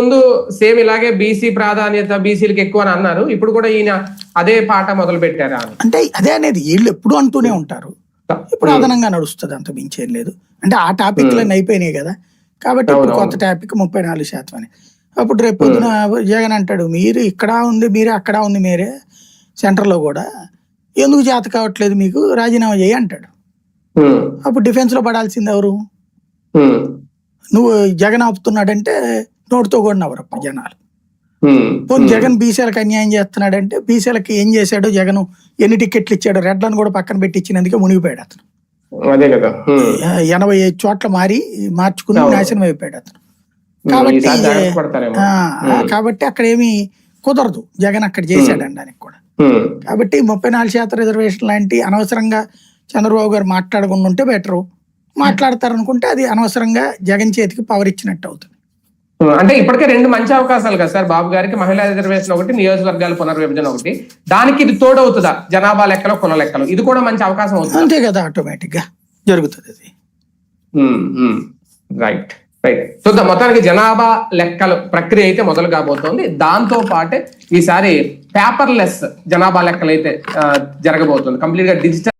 ముందు సేమ్ ఇలాగే బీసీ ప్రాధాన్యత బీసీలకు ఎక్కువ అని అన్నారు. ఇప్పుడు కూడా ఈయన అదే పాట మొదలు పెట్టారా అంటే అదే అనేది వీళ్ళు ఎప్పుడు అంటూనే ఉంటారు. ఇప్పుడు అదనంగా నడుస్తుంది అంత మించేం లేదు. అంటే ఆ టాపిక్లన్నీ అయిపోయినాయి కదా. కాబట్టి ఇప్పుడు కొత్త టాపిక్ ముప్పై నాలుగు శాతం అని. అప్పుడు రేపు పొద్దున జగన్ అంటాడు మీరు ఇక్కడ ఉంది మీరే అక్కడ ఉంది మీరే సెంటర్లో కూడా ఎందుకు చేత కావట్లేదు మీకు? రాజీనామా చేయి అంటాడు. అప్పుడు డిఫెన్స్లో పడాల్సింది ఎవరు? నువ్వు జగన్ ఆపుతున్నాడంటే నోటితో కూడా నవ్వరు అప్పుడు జనాలు? పోనీ జగన్ బీసీలకు అన్యాయం చేస్తున్నాడంటే బీసీలకి ఏం చేశాడో జగన్ ఎన్ని టికెట్లు ఇచ్చాడో రెడ్లను కూడా పక్కన పెట్టించినందుకే మునిగిపోయాడు అతను. అదే కదా. ఎనభై ఐదు చోట్ల మారి మార్చుకుని. నాశనం అయిపోయాడు అతను. కాబట్టి కాబట్టి అక్కడ ఏమి కుదరదు. జగన్ అక్కడ చేశాడు అనడానికి కూడా. కాబట్టి ముప్పై నాలుగు శాతం రిజర్వేషన్ లాంటి అనవసరంగా చంద్రబాబు గారు మాట్లాడకుండా ఉంటే బెటరు. మాట్లాడతారనుకుంటే అది అనవసరంగా జగన్ చేతికి పవర్ ఇచ్చినట్టు అవుతుంది. అంటే ఇప్పటికే రెండు మంచి అవకాశాలు కదా సార్ బాబు గారికి మహిళా రిజర్వేషన్ ఒకటి నియోజకవర్గాల పునర్విభజన ఒకటి. దానికి ఇది తోడవుతుందా? జనాభా లెక్కలు కుల లెక్కలు. ఇది కూడా మంచి అవకాశం అవుతుంది? అంతే కదా ఆటోమేటిక్గా జరుగుతుంది అది. రైట్ రైట్ చూద్దాం మొత్తానికి జనాభా లెక్కలు ప్రక్రియ అయితే మొదలు కాబోతోంది. దాంతో పాటే ఈసారి పేపర్లెస్ జనాభా లెక్కలు అయితే జరగబోతుంది. కంప్లీట్గా డిజిటల్